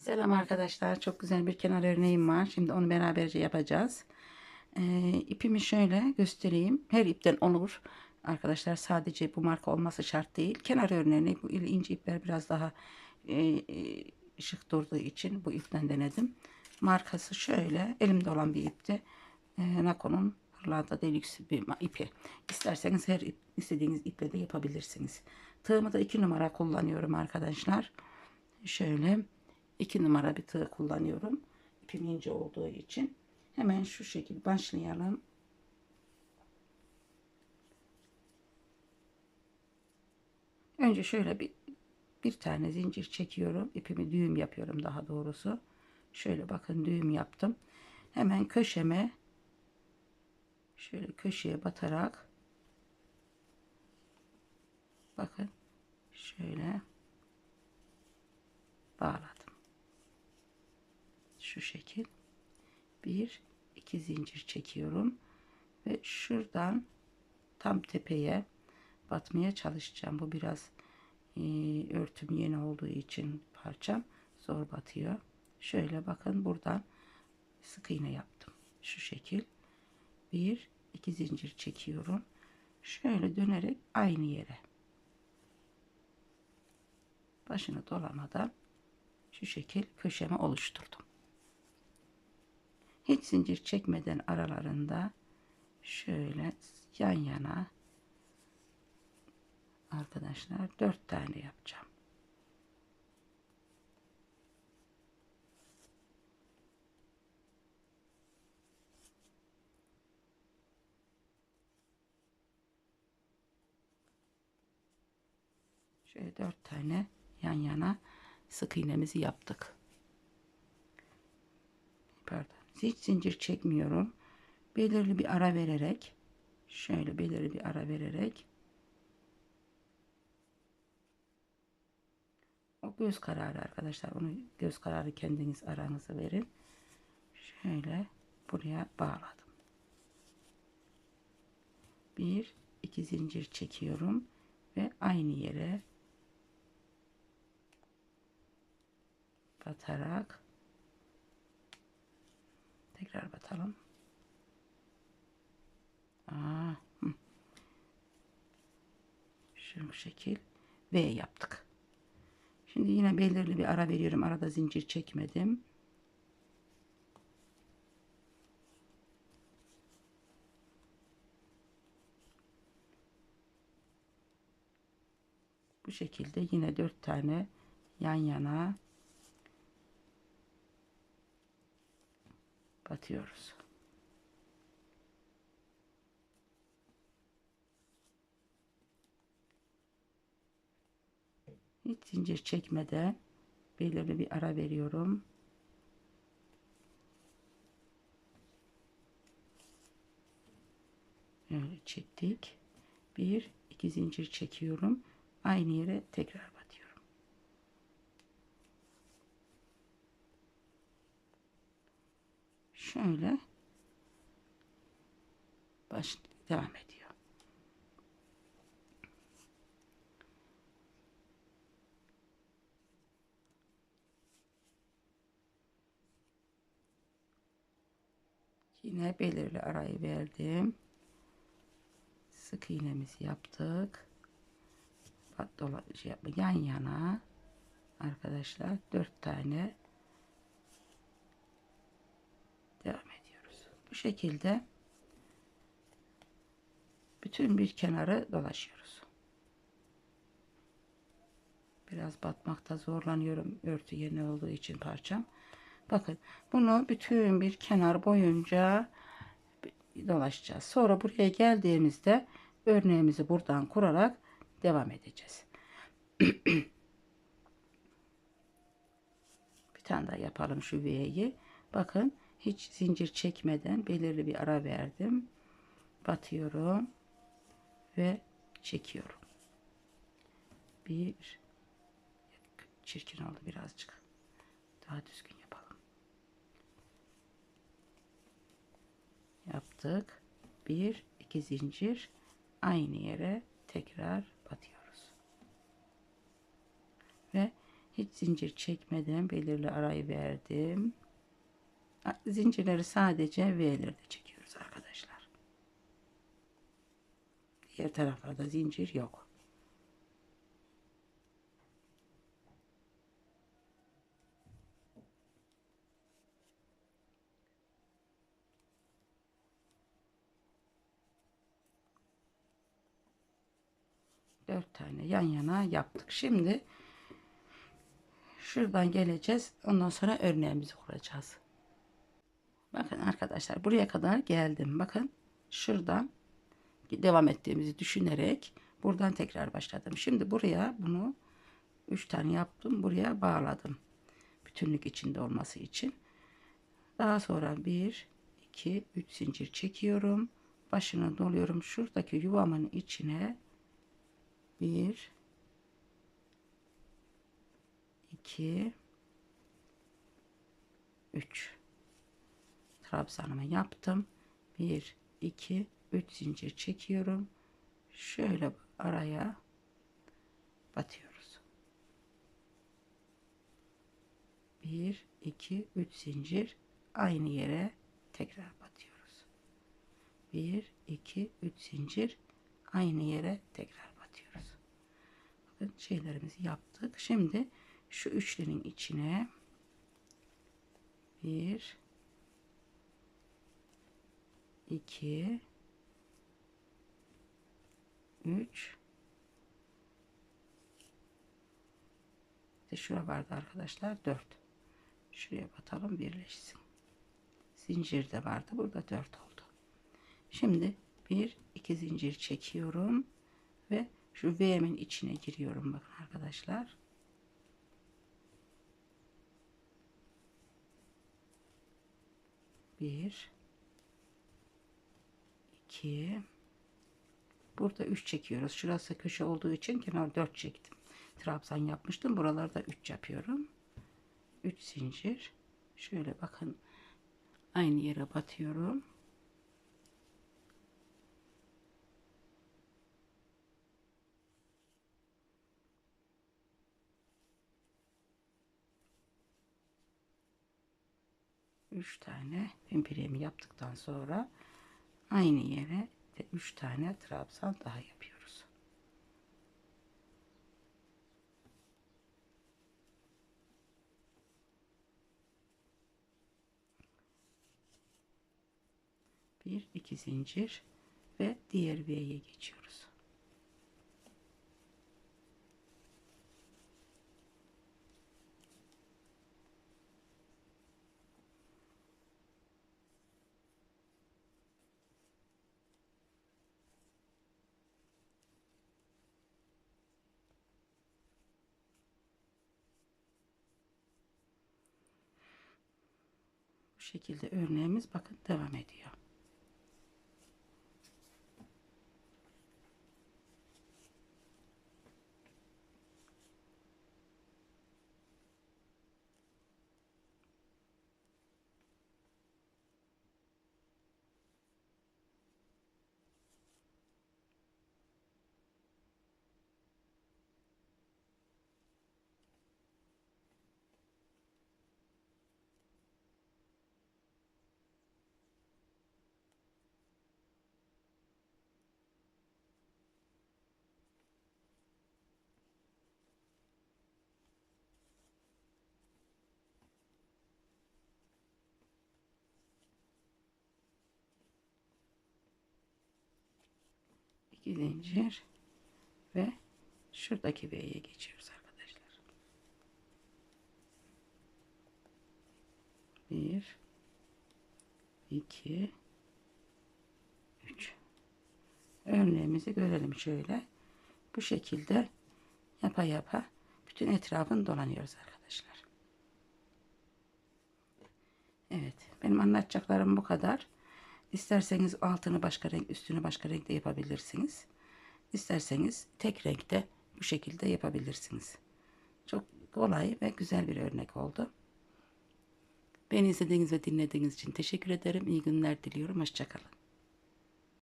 Selam arkadaşlar. Çok güzel bir kenar örneğim var. Şimdi onu beraberce yapacağız. Ee, ipimi şöyle göstereyim. Her ipten olur. Arkadaşlar sadece bu marka olması şart değil. Kenar örneğini bu ince ipler biraz daha e, e, şık durduğu için bu ipten denedim. Markası şöyle. Elimde olan bir ipti. E, Nako'nun Hırlanda Deluxe bir ipi. İsterseniz her ip, istediğiniz iple de yapabilirsiniz. Tığımı da 2 numara kullanıyorum arkadaşlar. Şöyle 2 numara bir tığ kullanıyorum. İpim ince olduğu için. Hemen şu şekilde başlayalım. Önce şöyle bir bir tane zincir çekiyorum. İpimi düğüm yapıyorum daha doğrusu. Şöyle bakın düğüm yaptım. Hemen köşeme şöyle köşeye batarak bakın şöyle bağladım. Şu şekil. Bir, iki zincir çekiyorum ve şuradan tam tepeye batmaya çalışacağım. Bu biraz e, örtüm yeni olduğu için parçam zor batıyor. Şöyle bakın buradan sık iğne yaptım. Şu şekil. Bir, iki zincir çekiyorum. Şöyle dönerek aynı yere. Başını dolamadan şu şekil köşeme oluşturdum. Hiç zincir çekmeden aralarında şöyle yan yana arkadaşlar dört tane yapacağım. Şöyle dört tane yan yana sık iğnemizi yaptık. Pardon. Hiç zincir çekmiyorum. Belirli bir ara vererek şöyle belirli bir ara vererek o göz kararı arkadaşlar. Onu göz kararı kendiniz aranızı verin. Şöyle buraya bağladım. Bir iki zincir çekiyorum ve aynı yere batarak tekrar batalım. Aa, hı. Şu şekil V yaptık. Şimdi yine belirli bir ara veriyorum. Arada zincir çekmedim. Bu şekilde yine dört tane yan yana batıyoruz. Hiç zincir çekmeden belirli bir ara veriyorum. Böyle çektik. Bir, iki zincir çekiyorum. Aynı yere tekrar batıyorum. Şöyle baş devam ediyor. Yine belirli arayı verdim. Sık iğnemizi yaptık. Dola şey yan yana arkadaşlar dört tane devam ediyoruz. Bu şekilde bütün bir kenarı dolaşıyoruz. Biraz batmakta zorlanıyorum örtü yeni olduğu için parçam. Bakın bunu bütün bir kenar boyunca dolaşacağız. Sonra buraya geldiğimizde örneğimizi buradan kurarak devam edeceğiz. bir tane daha yapalım şu V'yi. Bakın hiç zincir çekmeden belirli bir ara verdim. Batıyorum ve çekiyorum. Bir çirkin oldu birazcık. Daha düzgün yapalım. yaptık. Bir, iki zincir aynı yere tekrar batıyoruz. Ve Hiç zincir çekmeden belirli arayı verdim. Zincirleri sadece V'lerde çekiyoruz arkadaşlar. Diğer taraflarda zincir yok. Dört tane yan yana yaptık. Şimdi şuradan geleceğiz. Ondan sonra örneğimizi kuracağız. Bakın arkadaşlar buraya kadar geldim. Bakın şuradan devam ettiğimizi düşünerek buradan tekrar başladım. Şimdi buraya bunu 3 tane yaptım. Buraya bağladım. Bütünlük içinde olması için. Daha sonra 1 2 3 zincir çekiyorum. Başını doluyorum. Şuradaki yuvamın içine 1 2 3 trabzanımı yaptım. 1 2 3 zincir çekiyorum. Şöyle araya batıyoruz. 1 2 3 zincir aynı yere tekrar batıyoruz. 1 2 3 zincir aynı yere tekrar batıyoruz. Bakın şeylerimizi yaptık. Şimdi şu üçlünün içine 1 2 3 İşte şura vardı arkadaşlar 4 şuraya batalım birleşsin. Zincir de vardı burada 4 oldu. Şimdi bir iki zincir çekiyorum ve şu V'min içine giriyorum bakın arkadaşlar. Bir 2 burada 3 çekiyoruz. Şurası köşe olduğu için kenar 4 çektim. Trabzan yapmıştım. Buralarda 3 yapıyorum. 3 zincir. Şöyle bakın. Aynı yere batıyorum. Üç tane pimpiremi yaptıktan sonra aynı yere de 3 tane trabzan daha yapıyoruz. Bir iki zincir ve diğer V'ye geçiyoruz. Bu şekilde örneğimiz bakın devam ediyor. İki zincir ve şuradaki V'ye geçiyoruz arkadaşlar. Bir, iki, üç. Örneğimizi görelim şöyle. Bu şekilde yapa yapa bütün etrafını dolanıyoruz arkadaşlar. Evet, benim anlatacaklarım bu kadar. İsterseniz altını başka renk, üstünü başka renkte yapabilirsiniz. İsterseniz tek renkte bu şekilde yapabilirsiniz. Çok kolay ve güzel bir örnek oldu. Beni izlediğiniz ve dinlediğiniz için teşekkür ederim. İyi günler diliyorum. Hoşçakalın.